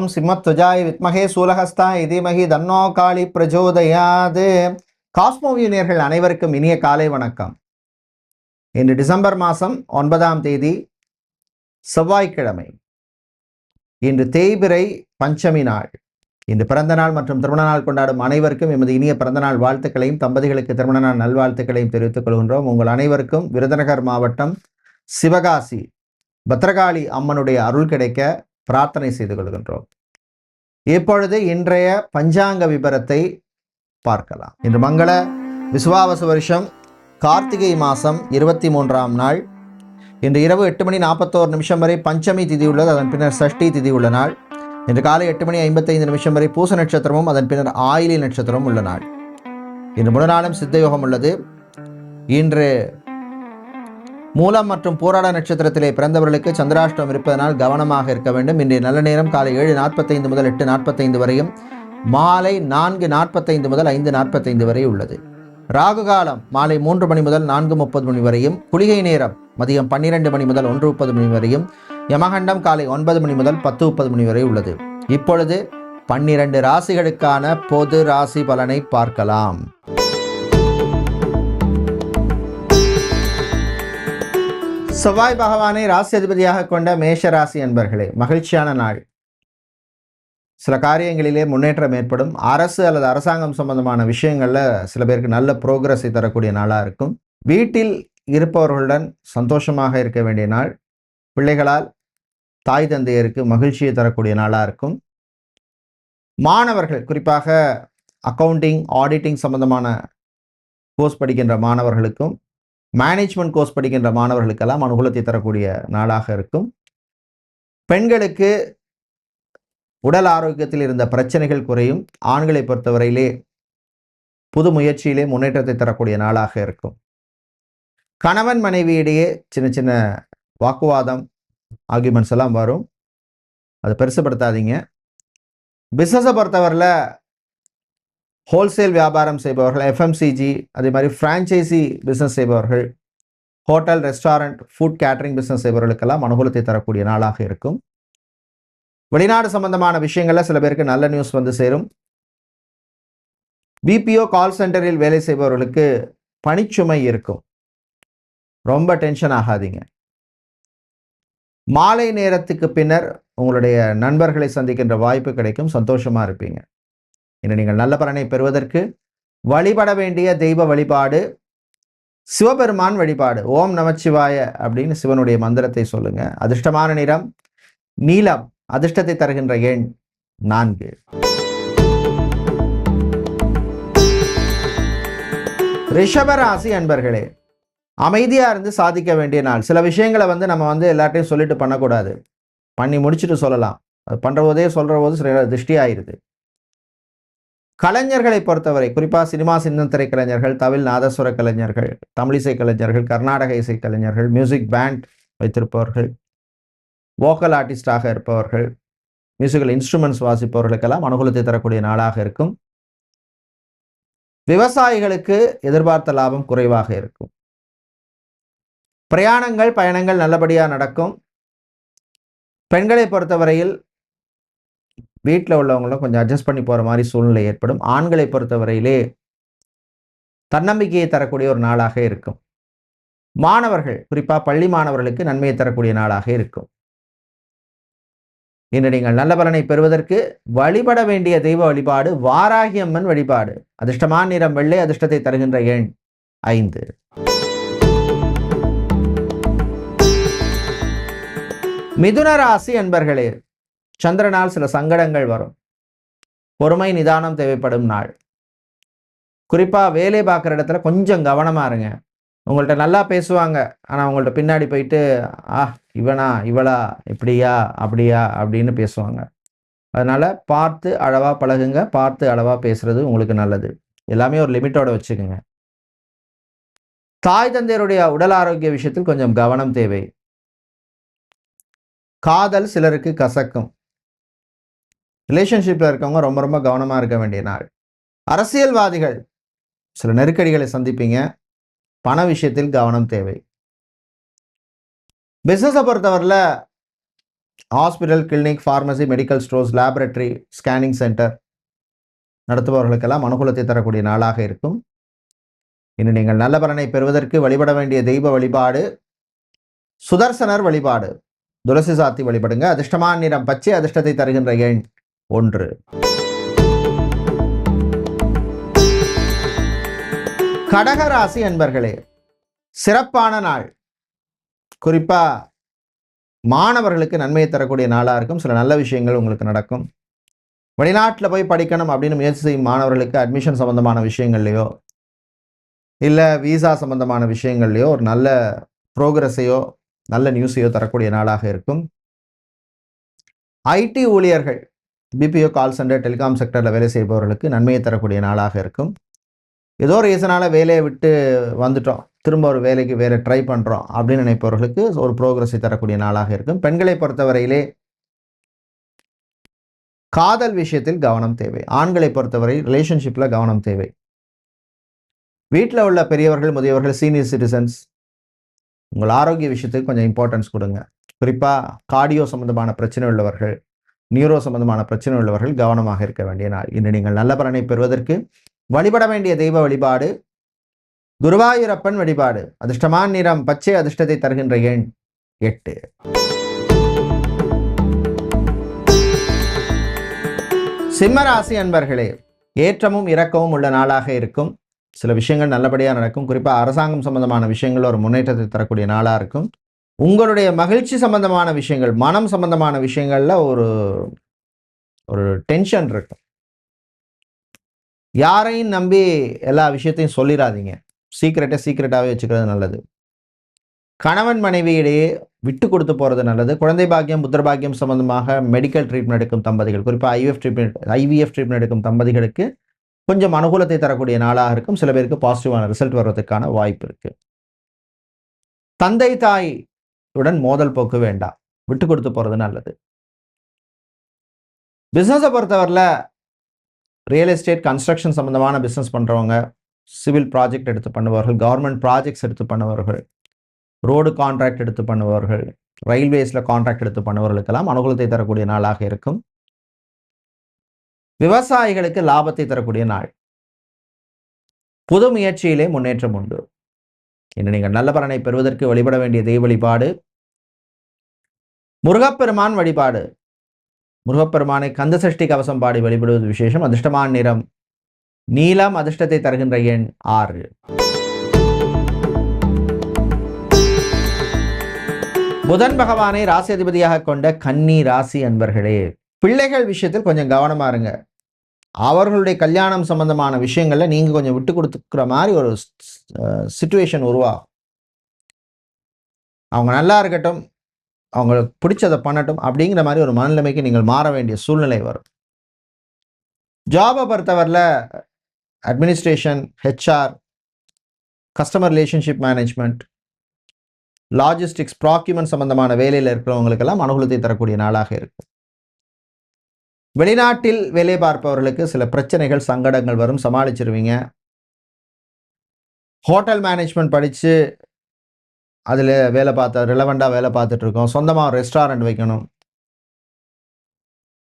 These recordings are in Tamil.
ஓம் சிம்மத்வஜாய் வித்மகே சூலஹஸ்தா இதீமகி தன்னோ காளி பிரஜோதயாது காஸ்மோவியர்கள் அனைவருக்கும் இனிய காலை வணக்கம். இன்று டிசம்பர் மாதம் ஒன்பதாம் தேதி செவ்வாய்க்கிழமை. இன்று தேய்பிறை பஞ்சமி நாள். இன்று பிறந்த நாள் மற்றும் திருமண நாள் கொண்டாடும் அனைவருக்கும் எமது இனிய பிறந்த நாள் வாழ்த்துக்களையும் தம்பதிகளுக்கு திருமண நாள் நல்வாழ்த்துக்களையும் தெரிவித்துக் கொள்கின்றோம். உங்கள் அனைவருக்கும் விருதுநகர் மாவட்டம் சிவகாசி பத்ரகாளி அம்மனுடைய அருள் கிடைக்க பிரார்த்தனை செய்து கொள்கின்றோம். இப்பொழுது இன்றைய பஞ்சாங்க விபரத்தை பார்க்கலாம். இன்று மங்கள விசுவாவச வருஷம் கார்த்திகை மாதம் இருபத்தி மூன்றாம் நாள். இன்று இரவு எட்டு மணி நாற்பத்தோரு நிமிஷம் வரை பஞ்சமி திதி உள்ளது அதன் பின்னர் சஷ்டி திதி உள்ள நாள். இன்று காலை எட்டு மணி ஐம்பத்தைந்து நிமிஷம் வரை பூச நட்சத்திரமும் அதன் பின்னர் ஆயிலி நட்சத்திரமும் உள்ள நாள். இன்று முழு நாளும் சித்தயோகம் உள்ளது. இன்று மூலம் மற்றும் போராட நட்சத்திரத்திலே பிறந்தவர்களுக்கு சந்திராஷ்டம் இருப்பதனால் கவனமாக இருக்க வேண்டும். இன்றைய நல்ல நேரம் காலை ஏழு நாற்பத்தைந்து முதல் எட்டு நாற்பத்தைந்து வரையும். மாலை நான்கு நாற்பத்தைந்து முதல் ஐந்து நாற்பத்தைந்து வரை உள்ளது. ராகு காலம் மாலை மூன்று மணி முதல் நான்கு முப்பது மணி வரையும். குளிகை நேரம் மதியம் பன்னிரெண்டு மணி முதல் ஒன்று முப்பது மணி வரையும். யமகண்டம் காலை ஒன்பது மணி முதல் பத்து முப்பது மணி வரை உள்ளது. இப்பொழுது பன்னிரண்டு ராசிகளுக்கான பொது ராசி பலனை பார்க்கலாம். செவ்வாய் பகவானை ராசி அதிபதியாக கொண்ட மேஷ ராசி என்பர்களே மகிழ்ச்சியான நாள். சில காரியங்களிலே முன்னேற்றம் ஏற்படும். அரசு அல்லது அரசாங்கம் சம்பந்தமான விஷயங்களில் சில பேருக்கு நல்ல ப்ரோக்ரஸை தரக்கூடிய நாளாக இருக்கும். வீட்டில் இருப்பவர்களுடன் சந்தோஷமாக இருக்க வேண்டிய நாள். பிள்ளைகளால் தாய் தந்தையருக்கு மகிழ்ச்சியை தரக்கூடிய நாளாக இருக்கும். மாணவர்கள் குறிப்பாக அக்கவுண்டிங் ஆடிட்டிங் சம்பந்தமான கோர்ஸ் படிக்கின்ற மாணவர்களுக்கும் மேனேஜ்மெண்ட் கோர்ஸ் படிக்கின்ற மாணவர்களுக்கெல்லாம் அனுகூலத்தை தரக்கூடிய நாளாக இருக்கும். பெண்களுக்கு உடல் ஆரோக்கியத்தில் இருந்த பிரச்சனைகள் குறையும். ஆண்களை பொறுத்தவரையிலே புது முயற்சியிலே முன்னேற்றத்தை தரக்கூடிய நாளாக இருக்கும். கணவன் மனைவியிடையே சின்ன சின்ன வாக்குவாதம் ஆர்குமெண்ட்ஸ் எல்லாம் வரும். அதை பெருசுப்படுத்தாதீங்க பிஸ்னஸை பொறுத்தவரையில் ஹோல்சேல் வியாபாரம் செய்பவர்கள் எஃப்எம்சிஜி அதே மாதிரி ஃப்ரான்ச்சைசி பிஸ்னஸ் செய்பவர்கள் hotel restaurant food catering business செய்பவர்களுக்கெல்லாம் அனுகூலத்தை தரக்கூடிய நாளாக இருக்கும். வெளிநாடு சம்பந்தமான விஷயங்களில் சில பேருக்கு நல்ல நியூஸ் வந்து சேரும். பிபிஓ கால் சென்டரில் வேலை செய்பவர்களுக்கு பணிச்சுமை இருக்கும். ரொம்ப டென்ஷன் ஆகாதீங்க. மாலை நேரத்துக்கு பின்னர் உங்களுடைய நண்பர்களை சந்திக்கின்ற வாய்ப்பு கிடைக்கும் சந்தோஷமாக இருப்பீங்க. இன்று நீங்கள் நல்ல பலனை பெறுவதற்கு வழிபட வேண்டிய தெய்வ வழிபாடு சிவபெருமான் வழிபாடு ஓம் நமச்சிவாய அப்படின்னு சிவனுடைய மந்திரத்தை சொல்லுங்க. அதிர்ஷ்டமான நிறம் நீலம் அதிர்ஷ்டத்தை தருகின்ற எண் நான்கு. ரிஷபராசி அன்பர்களே அமைதியா இருந்து சாதிக்க வேண்டிய நாள். சில விஷயங்களை வந்து நம்ம வந்து எல்லார்ட்டையும் சொல்லிட்டு பண்ணக்கூடாது. பண்ணி முடிச்சுட்டு சொல்லலாம். அது பண்ணுற போதே சொல்ற போது சில திருஷ்டி ஆயிடுது கலைஞர்களை பொறுத்தவரை குறிப்பாக சினிமா சின்னத்திரை கலைஞர்கள் தமிழ் நாதஸ்வர கலைஞர்கள் தமிழிசை கலைஞர்கள் கர்நாடக இசை கலைஞர்கள் மியூசிக் பேண்ட் வைத்திருப்பவர்கள் வோக்கல் ஆர்டிஸ்டாக இருப்பவர்கள் மியூசிக்கல் இன்ஸ்ட்ருமெண்ட்ஸ் வாசிப்பவர்களுக்கெல்லாம் அனுகூலத்தை தரக்கூடிய நாளாக இருக்கும். விவசாயிகளுக்கு எதிர்பார்த்த லாபம் குறைவாக இருக்கும். பிரயாணங்கள் பயணங்கள் நல்லபடியாக நடக்கும். பெண்களை பொறுத்தவரையில் வீட்டில் உள்ளவங்களும் கொஞ்சம் அட்ஜஸ்ட் பண்ணி போகிற மாதிரி சூழ்நிலை ஏற்படும். ஆண்களை பொறுத்தவரையிலே தன்னம்பிக்கையை தரக்கூடிய ஒரு நாளாக இருக்கும். மாணவர்கள் குறிப்பாக பள்ளி மாணவர்களுக்கு நன்மையை தரக்கூடிய நாளாக இருக்கும். இன்று நீங்கள் நல்ல பலனை பெறுவதற்கு வழிபட வேண்டிய தெய்வ வழிபாடு வாராகி அம்மன் வழிபாடு. அதிர்ஷ்டமான நிறம் வெள்ளை அதிர்ஷ்டத்தை தருகின்ற எண் ஐந்து. மிதுன ராசி அன்பர்களே சந்திரனால் சில சங்கடங்கள் வரும். பொறுமை நிதானம் தேவைப்படும் நாள். குறிப்பாக வேலை பார்க்குற இடத்துல கொஞ்சம் கவனமாக இருங்க. உங்கள்கிட்ட நல்லா பேசுவாங்க. ஆனால் அவங்கள்ட்ட பின்னாடி போயிட்டு ஆ இவனா இவளா இப்படியா அப்படியா? அப்படின்னு பேசுவாங்க. அதனால் பார்த்து அளவாக பழகுங்க. பார்த்து அளவாக பேசுறது உங்களுக்கு நல்லது. எல்லாமே ஒரு லிமிட்டோட வச்சுக்கோங்க. தாய் தந்தையருடைய உடல் ஆரோக்கிய விஷயத்தில் கொஞ்சம் கவனம் தேவை. காதல் சிலருக்கு கசக்கும். ரிலேஷன்ஷிப்பில் இருக்கவங்க ரொம்ப ரொம்ப கவனமாக இருக்க வேண்டிய நாள். அரசியல்வாதிகள் சில நெருக்கடிகளை சந்திப்பீங்க. பண விஷயத்தில் கவனம் தேவை. பிஸ்னஸை பொறுத்தவரையில் hospital clinic pharmacy medical stores laboratory scanning centre நடத்துபவர்களுக்கெல்லாம் அனுகூலத்தை தரக்கூடிய நாளாக இருக்கும். இன்று நீங்கள் நல்ல பலனை பெறுவதற்கு வழிபட வேண்டிய தெய்வ வழிபாடு சுதர்சனர் வழிபாடு துளசி சாத்தி வழிபடுங்க. அதிர்ஷ்டமான நிறம் பச்சை அதிர்ஷ்டத்தை தருகின்ற எண். ஒன்று. கடகராசி அன்பர்களே சிறப்பான நாள். குறிப்பா மாணவர்களுக்கு நன்மையை தரக்கூடிய நாளாக இருக்கும். சில நல்ல விஷயங்கள் உங்களுக்கு நடக்கும். வெளிநாட்டில் போய் படிக்கணும் அப்படின்னு முயற்சி செய்யும் மாணவர்களுக்கு அட்மிஷன் சம்பந்தமான விஷயங்கள்லையோ இல்லை விசா சம்பந்தமான விஷயங்கள்லையோ ஒரு நல்ல ப்ரோக்ரஸையோ நல்ல நியூஸையோ தரக்கூடிய நாளாக இருக்கும். ஐடி ஊழியர்கள் பிபிஓ கால் சென்டர் டெலிகாம் செக்டரில் வேலை செய்பவர்களுக்கு நன்மையை தரக்கூடிய நாளாக இருக்கும். ஏதோ ரீசனால் வேலையை விட்டு வந்துட்டோம். திரும்ப ஒரு வேலைக்கு வேறு ட்ரை பண்ணுறோம் அப்படின்னு நினைப்பவர்களுக்கு ஒரு ப்ரோக்ரஸை தரக்கூடிய நாளாக இருக்கும். பெண்களை பொறுத்தவரையிலே காதல் விஷயத்தில் கவனம் தேவை. ஆண்களை பொறுத்தவரை ரிலேஷன்ஷிப்பில் கவனம் தேவை. வீட்டில் உள்ள பெரியவர்கள் முதியவர்கள் சீனியர் சிட்டிசன்ஸ் உங்கள் ஆரோக்கிய விஷயத்துக்கு கொஞ்சம் இம்பார்ட்டன்ஸ் கொடுங்க. குறிப்பாக கார்டியோ சம்மந்தமான பிரச்சனை உள்ளவர்கள் நியூரோ சம்பந்தமான பிரச்சனை உள்ளவர்கள் கவனமாக இருக்க வேண்டிய நாள். இன்று நீங்கள் நல்ல பலனை பெறுவதற்கு வழிபட வேண்டிய தெய்வ வழிபாடு குருவாயூரப்பன் வழிபாடு அதிர்ஷ்டமான நிறம் பச்சை அதிர்ஷ்டத்தை தருகின்ற எண் எட்டு. சிம்மராசி அன்பர்களே ஏற்றமும் இரக்கமும் உள்ள நாளாக இருக்கும். சில விஷயங்கள் நல்லபடியாக நடக்கும். குறிப்பாக அரசாங்கம் சம்பந்தமான விஷயங்கள் ஒரு முன்னேற்றத்தை தரக்கூடிய நாளாக இருக்கும். உங்களுடைய மகிழ்ச்சி சம்பந்தமான விஷயங்கள் மனம் சம்பந்தமான விஷயங்களில் ஒரு ஒரு டென்ஷன் இருக்கும். யாரையும் நம்பி எல்லா விஷயத்தையும் சொல்லிடாதீங்க சீக்கிரட்டை சீக்கிரட்டாகவே வச்சுக்கிறது நல்லது. கணவன் மனைவியிடையே விட்டு கொடுத்து போகிறது நல்லது. குழந்தை பாக்கியம் புத்திர பாக்கியம் சம்பந்தமாக மெடிக்கல் ட்ரீட்மெண்ட் எடுக்கும் தம்பதிகள் குறிப்பாக ஐவிஎஃப் ட்ரீட்மெண்ட் ஐவிஎஃப் ட்ரீட்மெண்ட் எடுக்கும் தம்பதிகளுக்கு கொஞ்சம் அனுகூலத்தை தரக்கூடிய நாளாக இருக்கும். சில பேருக்கு பாசிட்டிவான ரிசல்ட் வர்றதுக்கான வாய்ப்பு இருக்குது தந்தை தாய் உடன் மோதல் போக்கு வேண்டாம் விட்டு கொடுத்து போகிறது நல்லது. பிஸ்னஸை பொறுத்தவரையில் ரியல் எஸ்டேட் கன்ஸ்ட்ரக்ஷன் சம்மந்தமான பிஸ்னஸ் பண்ணுறவங்க சிவில் ப்ராஜெக்ட் எடுத்து பண்ணுவார்கள் கவர்மெண்ட் ப்ராஜெக்ட்ஸ் எடுத்து பண்ணுவார்கள் ரோடு கான்ட்ராக்ட் எடுத்து பண்ணுவார்கள் ரயில்வேஸில் கான்ட்ராக்ட் எடுத்து பண்ணுவவர்களுக்கெல்லாம் அனுகூலத்தை தரக்கூடிய நாளாக இருக்கும். விவசாயிகளுக்கு லாபத்தை தரக்கூடிய நாள். புது முயற்சியிலே முன்னேற்றம் உண்டு. இன்று நீங்கள் நல்ல பலனை பெறுவதற்கு வழிபட வேண்டிய தெய்வ வழிபாடு. முருகப்பெருமான் வழிபாடு. முருகப்பெருமானை கந்த சஷ்டி கவசம் பாடி வழிபடுவது விசேஷம். அதிர்ஷ்டமான நிறம். நீலம் அதிர்ஷ்டத்தை தருகின்ற எண் ஆறு. புதன் பகவானை ராசி அதிபதியாக கொண்ட கன்னி ராசி அன்பர்களே பிள்ளைகள் விஷயத்தில் கொஞ்சம் கவனமா இருங்க. அவர்களுடைய கல்யாணம் சம்பந்தமான விஷயங்களில் நீங்கள் கொஞ்சம் விட்டு கொடுத்துக்கிற மாதிரி ஒரு சுச்சுவேஷன் உருவாகும். அவங்க நல்லா இருக்கட்டும் அவங்களுக்கு பிடிச்சதை பண்ணட்டும் அப்படிங்கிற மாதிரி ஒரு மனநிலைமைக்கு நீங்கள் மாற வேண்டிய சூழ்நிலை வரும். ஜாபை பொறுத்தவரில் administration HR customer relationship management logistics procurement சம்பந்தமான வேலையில் இருக்கிறவங்களுக்கெல்லாம் அனுகூலத்தை தரக்கூடிய நாளாக இருக்கும். வெளிநாட்டில் வேலை பார்ப்பவர்களுக்கு சில பிரச்சனைகள் சங்கடங்கள் வரும். சமாளிச்சிருவீங்க. ஹோட்டல் மேனேஜ்மெண்ட் படித்து அதில் வேலை பார்த்த ரிலவெண்ட்டாக வேலை பார்த்துட்ருக்கோம் சொந்தமாக ரெஸ்டாரண்ட் வைக்கணும்.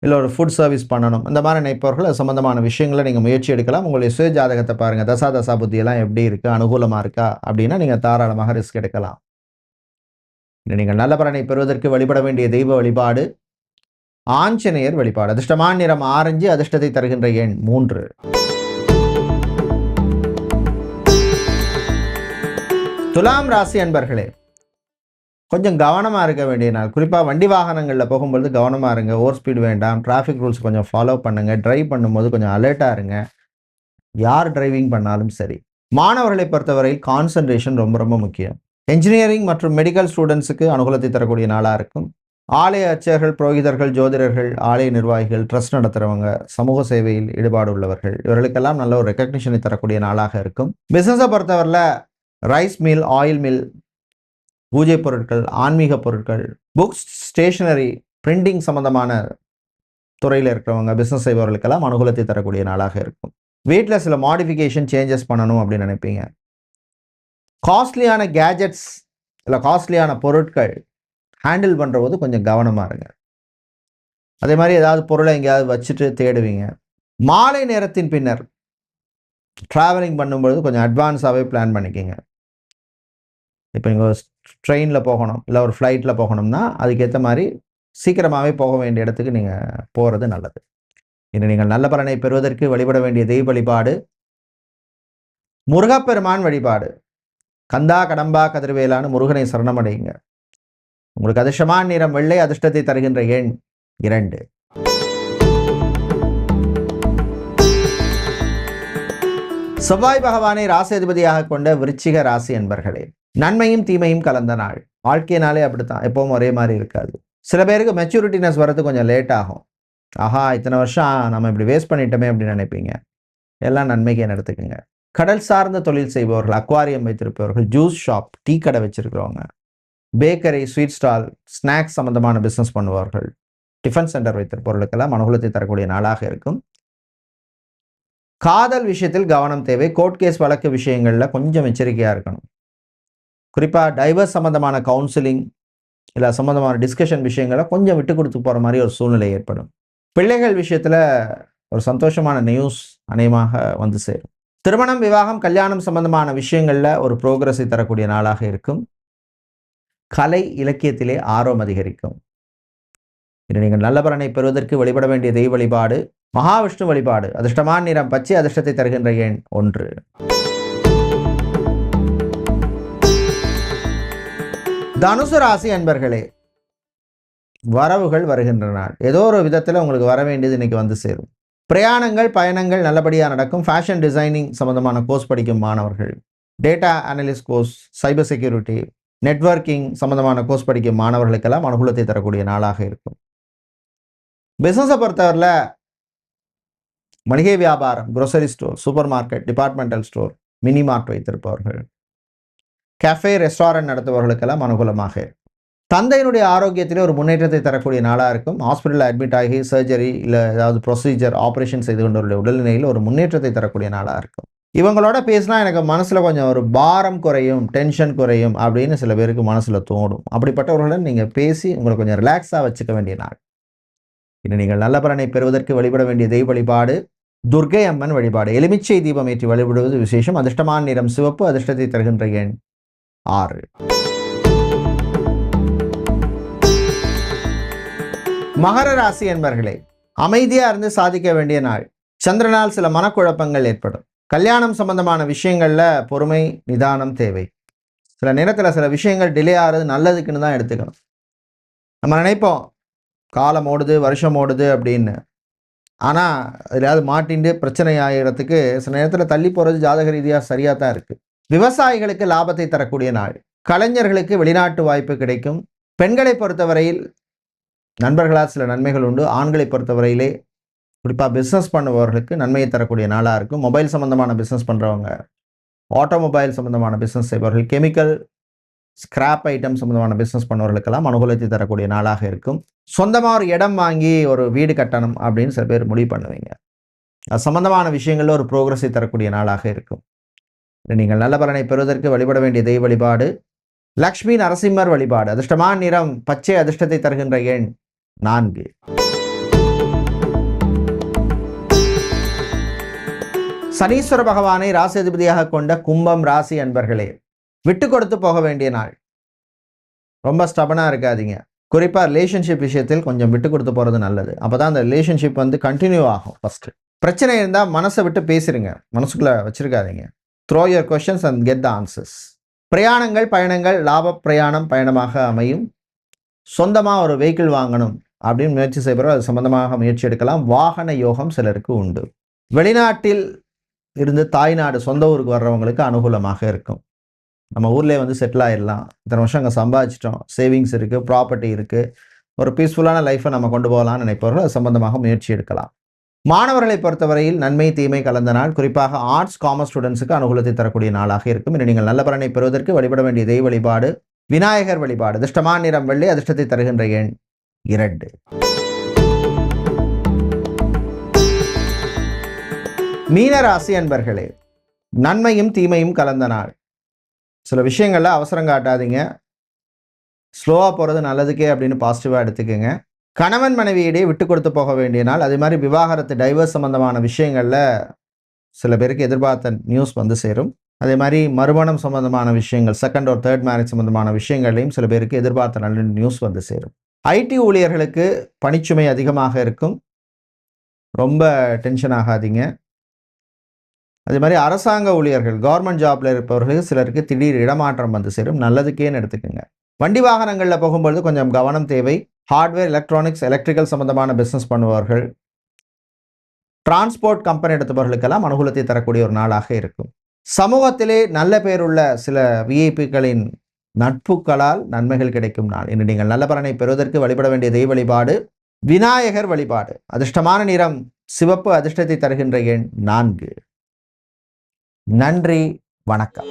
இல்லை ஒரு ஃபுட் சர்வீஸ் பண்ணணும். இந்த மாதிரி நினைப்பவர்கள் சம்மந்தமான விஷயங்களை நீங்கள் முயற்சி எடுக்கலாம். உங்களுடைய சுய ஜாதகத்தை பாருங்கள் தசா தசா புத்தியெல்லாம் எப்படி இருக்குது அனுகூலமாக இருக்கா? அப்படின்னா நீங்கள் தாராளமாக ரிஸ்க் எடுக்கலாம். நீங்கள் நல்ல பலனை பெறுவதற்கு வழிபட வேண்டிய தெய்வ வழிபாடு. ஆஞ்சநேயர் வழிபாடு. அதிர்ஷ்டமான நிறம் ஆரஞ்சு அதிர்ஷ்டத்தை தருகின்ற எண் மூன்று. துலாம் ராசி அன்பர்களே கொஞ்சம் கவனமாக இருக்க வேண்டிய நாள். குறிப்பாக வண்டி வாகனங்களில் போகும்பொழுது கவனமாக இருங்க. ஓவர் ஸ்பீடு வேண்டாம். டிராஃபிக் ரூல்ஸ் கொஞ்சம் ஃபாலோ பண்ணுங்கள் ட்ரைவ் பண்ணும்போது கொஞ்சம் அலர்ட்டாக இருங்க. யார் டிரைவிங் பண்ணாலும் சரி. மாணவர்களை பொறுத்தவரையில் கான்சன்ட்ரேஷன் ரொம்ப ரொம்ப முக்கியம். என்ஜினியரிங் மற்றும் மெடிக்கல் ஸ்டூடெண்ட்ஸுக்கு அனுகூலத்தை தரக்கூடிய நாளாக இருக்கும். ஆலய அர்ச்சகர்கள் புரோகிதர்கள் ஜோதிடர்கள் ஆலய நிர்வாகிகள் ட்ரஸ்ட் நடத்துகிறவங்க சமூக சேவையில் ஈடுபாடு உள்ளவர்கள் இவர்களுக்கெல்லாம் நல்ல ஒரு ரெக்கக்னிஷனை தரக்கூடிய நாளாக இருக்கும். பிஸ்னஸை பொறுத்தவரையில் ரைஸ் மில் ஆயில் மில் பூஜை பொருட்கள் ஆன்மீக பொருட்கள் புக்ஸ் ஸ்டேஷனரி பிரிண்டிங் சம்பந்தமான துறையில் இருக்கிறவங்க பிஸ்னஸ் செய்பவர்களுக்கெல்லாம் அனுகூலத்தை தரக்கூடிய நாளாக இருக்கும். வீட்டில் சில மாடிஃபிகேஷன் சேஞ்சஸ் பண்ணணும் அப்படின்னு நினைப்பீங்க. காஸ்ட்லியான கேஜெட்ஸ் இல்லை காஸ்ட்லியான பொருட்கள் ஹேண்டில் பண்ணுற போது கொஞ்சம் கவனமாக இருங்க. அதே மாதிரி ஏதாவது பொருளை எங்கேயாவது வச்சுட்டு தேடுவீங்க. மாலை நேரத்தின் பின்னர் ட்ராவலிங் பண்ணும்பொழுது கொஞ்சம் அட்வான்ஸாகவே பிளான் பண்ணிக்கோங்க. இப்போ நீங்கள் ட்ரெயினில் போகணும் இல்லை ஒரு ஃப்ளைட்டில் போகணும்னா அதுக்கேற்ற மாதிரி சீக்கிரமாகவே போக வேண்டிய இடத்துக்கு நீங்கள் போகிறது நல்லது. இன்று நீங்கள் நல்ல பலனை பெறுவதற்கு வழிபட வேண்டிய தெய்வ வழிபாடு முருகப்பெருமான் வழிபாடு. கந்தா கடம்பா கதிர்வேலான்னு முருகனை சரணமடையுங்க. உங்களுக்கு அதிர்ஷ்டமான நிறம் வெள்ளை அதிர்ஷ்டத்தை தருகின்ற எண் இரண்டு. செவ்வாய் பகவானை ராசிபதியாக கொண்ட விருச்சிக ராசி என்பர்களே நன்மையும் தீமையும் கலந்த நாள். வாழ்க்கையினாலே அப்படித்தான் எப்பவும் ஒரே மாதிரி இருக்காது. சில பேருக்கு மெச்சூரிட்டினஸ் வர்றது கொஞ்சம் லேட் ஆகும். ஆஹா இத்தனை வருஷம் நம்ம இப்படி வேஸ்ட் பண்ணிட்டோமே அப்படின்னு நினைப்பீங்க. எல்லாம் நன்மைக்கு எடுத்துக்கோங்க. கடல் சார்ந்த தொழில் செய்பவர்கள் அக்வாரியம் வைத்திருப்பவர்கள் ஜூஸ் ஷாப் டீ கடை வச்சிருக்கிறவங்க பேக்கரி ஸ்வீட் ஸ்டால் ஸ்நாக்ஸ் சம்மந்தமான பிஸ்னஸ் பண்ணுவார்கள் டிஃபன் சென்டர் வைத்திருப்பவர்களுக்கெல்லாம் அனுகூலத்தை தரக்கூடிய நாளாக இருக்கும். காதல் விஷயத்தில் கவனம் தேவை. கோர்ட் கேஸ் வழக்கு விஷயங்களில் கொஞ்சம் எச்சரிக்கையாக இருக்கணும். குறிப்பாக டைவர்ஸ் சம்மந்தமான கவுன்சிலிங் இல்லை சம்மந்தமான டிஸ்கஷன் விஷயங்களை கொஞ்சம் விட்டு கொடுத்து போகிற மாதிரி ஒரு சூழ்நிலை ஏற்படும். பிள்ளைகள் விஷயத்தில் ஒரு சந்தோஷமான நியூஸ் அநேகமாக வந்து சேரும். திருமணம் விவாகம் கல்யாணம் சம்பந்தமான விஷயங்களில் ஒரு ப்ரோக்ரஸை தரக்கூடிய நாளாக இருக்கும். கலை இலக்கியத்திலே ஆர்வம் அதிகரிக்கும். இது நீங்கள் நல்ல பலனை பெறுவதற்கு வழிபட வேண்டிய தெய்வ வழிபாடு மகாவிஷ்ணு வழிபாடு அதிர்ஷ்டமான நிறம் பச்சை அதிர்ஷ்டத்தை தருகின்ற எண் ஒன்று. தனுசு ராசி அன்பர்களே வரவுகள் வருகின்ற நாள் ஏதோ ஒரு விதத்தில் உங்களுக்கு வர வேண்டியது இன்னைக்கு வந்து சேரும். பிரயாணங்கள் பயணங்கள் நல்லபடியாக நடக்கும். ஃபேஷன் டிசைனிங் சம்பந்தமான கோர்ஸ் படிக்கும் மாணவர்கள். Data analyst course cyber security networking சம்பந்தமான கோர்ஸ் படிக்கும் மாணவர்களுக்கெல்லாம் அனுகூலத்தை தரக்கூடிய நாளாக இருக்கும். பிஸ்னஸை பொறுத்தவரையில் மளிகை வியாபாரம் grocery store super market departmental store mini mart வைத்திருப்பவர்கள். கேஃபே ரெஸ்டாரண்ட் நடத்துபவர்களுக்கெல்லாம் அனுகூலமாக இருக்கும். தந்தையினுடைய ஆரோக்கியத்திலே ஒரு முன்னேற்றத்தை தரக்கூடிய நாளாக இருக்கும். ஹாஸ்பிட்டலில் அட்மிட் ஆகி சர்ஜரி இல்லை ஏதாவது ப்ரொசீஜர் ஆப்ரேஷன் செய்து கொண்டவருடைய உடல்நிலையில் ஒரு முன்னேற்றத்தை தரக்கூடிய நாளாக இருக்கும். இவங்களோட பேசினா எனக்கு மனசில் கொஞ்சம் ஒரு பாரம் குறையும் டென்ஷன் குறையும் அப்படின்னு சில பேருக்கு மனசில் தோணும். அப்படிப்பட்டவர்களுடன் நீங்கள் பேசி உங்களை கொஞ்சம் ரிலாக்ஸாக வச்சுக்க வேண்டிய நாள். இன்னும் நீங்கள் நல்ல பலனை பெறுவதற்கு வழிபட வேண்டிய தெய்வ வழிபாடு துர்க்கை அம்மன் வழிபாடு எலுமிச்சை தீபம் ஏற்றி வழிபடுவது விசேஷம். அதிர்ஷ்டமான நிறம் சிவப்பு அதிர்ஷ்டத்தை தருகின்ற எண் ஆறு. மகர ராசி என்பர்களே அமைதியாக இருந்து சாதிக்க வேண்டிய நாள். சந்திரனால் சில மனக்குழப்பங்கள் ஏற்படும். கல்யாணம் சம்பந்தமான விஷயங்களில் பொறுமை நிதானம் தேவை. சில நேரத்தில் சில விஷயங்கள் டிலே ஆகிறது நல்லதுக்குன்னு தான் எடுத்துக்கணும். நம்ம நினைப்போம் காலம் ஓடுது வருஷம் ஓடுது அப்படின்னு. ஆனால் எதையாவது மாட்டிண்டு பிரச்சனை ஆகிறதுக்கு சில நேரத்தில் தள்ளி போகிறது ஜாதக ரீதியாக சரியாக தான் இருக்குது விவசாயிகளுக்கு லாபத்தை தரக்கூடிய நாள். கலைஞர்களுக்கு வெளிநாட்டு வாய்ப்பு கிடைக்கும். பெண்களை பொறுத்தவரையில் நண்பர்களால் சில நன்மைகள் உண்டு. ஆண்களை பொறுத்தவரையிலே குறிப்பாக பிஸ்னஸ் பண்ணுபவர்களுக்கு நன்மையை தரக்கூடிய நாளாக இருக்கும். மொபைல் சம்மந்தமான பிஸ்னஸ் பண்ணுறவங்க ஆட்டோமொபைல் சம்மந்தமான பிஸ்னஸ் செய்பவர்கள் கெமிக்கல் ஸ்கிராப் ஐட்டம் சம்மந்தமான பிஸ்னஸ் பண்ணுறவர்களுக்கெல்லாம் அனுகூலத்தை தரக்கூடிய நாளாக இருக்கும். சொந்தமாக ஒரு இடம் வாங்கி ஒரு வீடு கட்டணும் அப்படின்னு சில பேர் முடிவு பண்ணுவீங்க. அது சம்மந்தமான விஷயங்களில் ஒரு ப்ரோக்ரஸை தரக்கூடிய நாளாக இருக்கும். நீங்கள் நல்ல பலனை பெறுவதற்கு வழிபட வேண்டிய தெய்வ வழிபாடு லக்ஷ்மி நரசிம்மர் வழிபாடு அதிர்ஷ்டமான நிறம் பச்சை அதிர்ஷ்டத்தை தருகின்ற எண் நான்கு. சனீஸ்வர பகவானை ராசிதிபதியாக கொண்ட கும்பம் ராசி அன்பர்களே விட்டு கொடுத்து போக வேண்டிய நாள். ரொம்ப ஸ்டபனாக இருக்காதீங்க. குறிப்பாக ரிலேஷன்ஷிப் விஷயத்தில் கொஞ்சம் விட்டு கொடுத்து போகிறது நல்லது. அப்போ தான் அந்த ரிலேஷன்ஷிப் வந்து கண்டினியூ ஆகும் ஃபஸ்ட்டு பிரச்சனை இருந்தால் மனசை விட்டு பேசுகிறீங்க மனசுக்குள்ளே வச்சிருக்காதிங்க. Throw your questions and get the answers பிரயாணங்கள் பயணங்கள் லாப பிரயாணம் பயணமாக அமையும். சொந்தமாக ஒரு வெஹிக்கிள் வாங்கணும் அப்படின்னு முயற்சி செய்கிறோம் அது சம்பந்தமாக முயற்சி எடுக்கலாம். வாகன யோகம் சிலருக்கு உண்டு. வெளிநாட்டில் இருந்து தாய்நாடு சொந்த ஊருக்கு வர்றவங்களுக்கு அனுகூலமாக இருக்கும். நம்ம ஊர்லேயே வந்து செட்டில் ஆயிடலாம். இத்தனை வருஷம் அங்கே சம்பாதிச்சிட்டோம். சேவிங்ஸ் இருக்குது ப்ராப்பர்ட்டி இருக்குது ஒரு பீஸ்ஃபுல்லான லைஃப்பை நம்ம கொண்டு போகலாம்னு நினைப்பவர்கள் அது சம்பந்தமாக முயற்சி எடுக்கலாம். மாணவர்களை பொறுத்தவரையில் நன்மை தீமை கலந்த நாள் குறிப்பாக ஆர்ட்ஸ் காமர்ஸ் ஸ்டூடெண்ட்ஸுக்கு அனுகூலத்தை தரக்கூடிய நாளாக இருக்கும். இன்று நீங்கள் நல்ல பலனை பெறுவதற்கு வழிபட வேண்டிய தெய்வ வழிபாடு விநாயகர் வழிபாடு அதிர்ஷ்டமான நிறம் வெள்ளி அதிர்ஷ்டத்தை தருகின்ற எண் இரண்டு. மீனராசி அன்பர்களே நன்மையும் தீமையும் கலந்த நாள். சில விஷயங்களில் அவசரம் காட்டாதீங்க. ஸ்லோவாக போகிறது நல்லதுக்கே அப்படின்னு பாசிட்டிவாக எடுத்துக்கோங்க. கணவன் மனைவியிடையே விட்டு கொடுத்து போக வேண்டிய நாள். அதே மாதிரி விவாகரத்து டைவர்ஸ் சம்பந்தமான விஷயங்களில் சில பேருக்கு எதிர்பார்த்த நியூஸ் வந்து சேரும். அதே மாதிரி மறுமணம் சம்பந்தமான விஷயங்கள் செகண்ட் ஒரு தேர்ட் மேரேஜ் சம்பந்தமான விஷயங்களையும் சில பேருக்கு எதிர்பார்த்த நல்ல நியூஸ் வந்து சேரும். ஐடி ஊழியர்களுக்கு பணிச்சுமை அதிகமாக இருக்கும். ரொம்ப டென்ஷன் ஆகாதீங்க. அதே மாதிரி அரசாங்க ஊழியர்கள் கவர்மெண்ட் ஜாப்ல இருப்பவர்களுக்கு சிலருக்கு திடீர் இடமாற்றம் வந்து சேரும். நல்லதுக்கேன்னு எடுத்துக்கோங்க. வண்டி வாகனங்களில் போகும்பொழுது கொஞ்சம் கவனம் தேவை. ஹார்ட்வேர் எலக்ட்ரானிக்ஸ் எலக்ட்ரிக்கல் சம்பந்தமான பிஸ்னஸ் பண்ணுபவர்கள் டிரான்ஸ்போர்ட் கம்பெனி எடுத்தவர்களுக்கெல்லாம் அனுகூலத்தை தரக்கூடிய ஒரு நாளாக இருக்கும். சமூகத்திலே நல்ல பேருள்ள சில விஐபிகளின் நட்புகளால் நன்மைகள் கிடைக்கும் நாள். இன்று நீங்கள் நல்ல பலனை பெறுவதற்கு வழிபட வேண்டிய தெய்வ வழிபாடு விநாயகர் வழிபாடு. அதிர்ஷ்டமான நிறம் சிவப்பு அதிர்ஷ்டத்தை தருகின்ற எண் நான்கு. நன்றி வணக்கம்.